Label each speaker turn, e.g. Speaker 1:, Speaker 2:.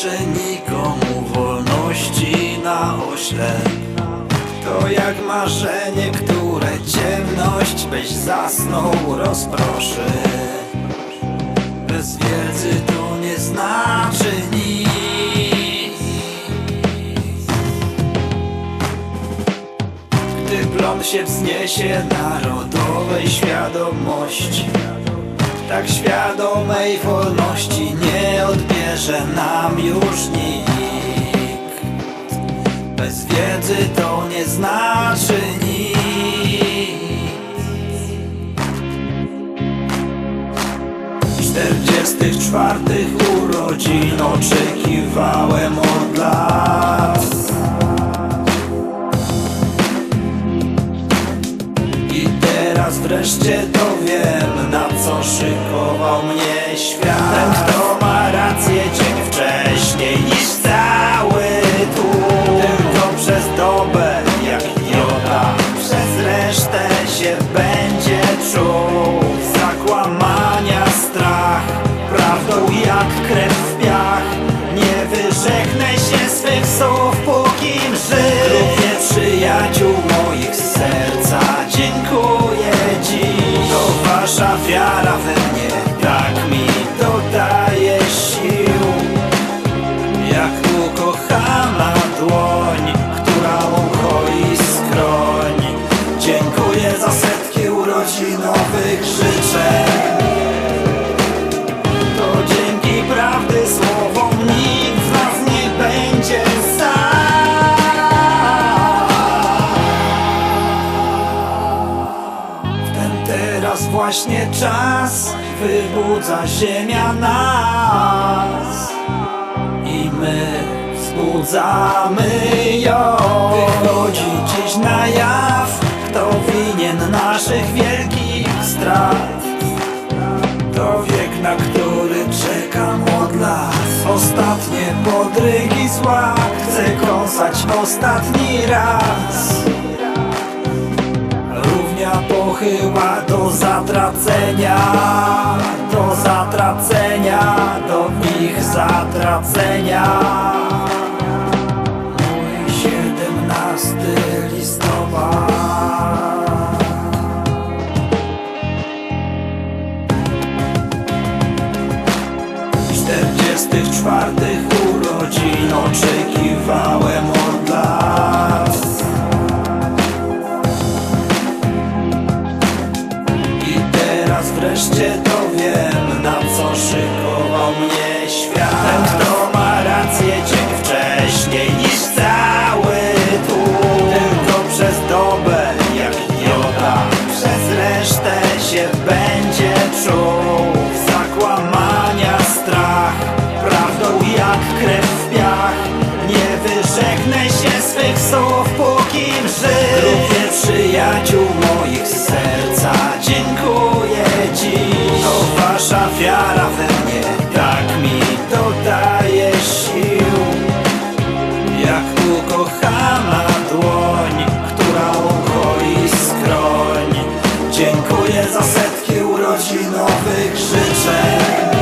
Speaker 1: życzę nikomu wolności na oślep. To jak marzenie, które ciemność byś zasnął rozproszy. Bez wiedzy to nie znaczy nic. Gdy plon się wzniesie narodowej świadomości Tak świadomej wolności nie odbierze nam już nikt. Bez wiedzy to nie znaczy nic. Czterdziestych czwartych urodzin oczekiwałem od lat I teraz wreszcie to wiem, co szykował mnie świat. Ten, kto ma rację dzień wcześniej niż cały tłum Tylko przez dobę, jak idiota, przez resztę się będzie czuł. Zakłamania strach, prawdą jak krew w piach. Nie wyrzeknę się swych słów, póki żyję teraz właśnie czas wybudza ziemia nas i my wzbudzamy ją. Wychodzi dziś na jaw, kto winien naszych wielkich strat. To wiek, na który czekam od lat Ostatnie podrygi zła Chcę kąsać ostatni raz pochyła do zatracenia Do zatracenia Do ich zatracenia. Mój 17 listopad. Czterdziestych czwartych urodzin oczekiwałem wreszcie to wiem, na co szykował mnie świat. Ten, kto ma rację dzień wcześniej niż cały tłum Tylko przez dobę, jak idiota, przez resztę się będzie czuł. Zakłamania strach, prawdą jak krew w piach. Nie wyrzeknę się swych słów, póki żyję. Grupie przyjaciół nowych życzeń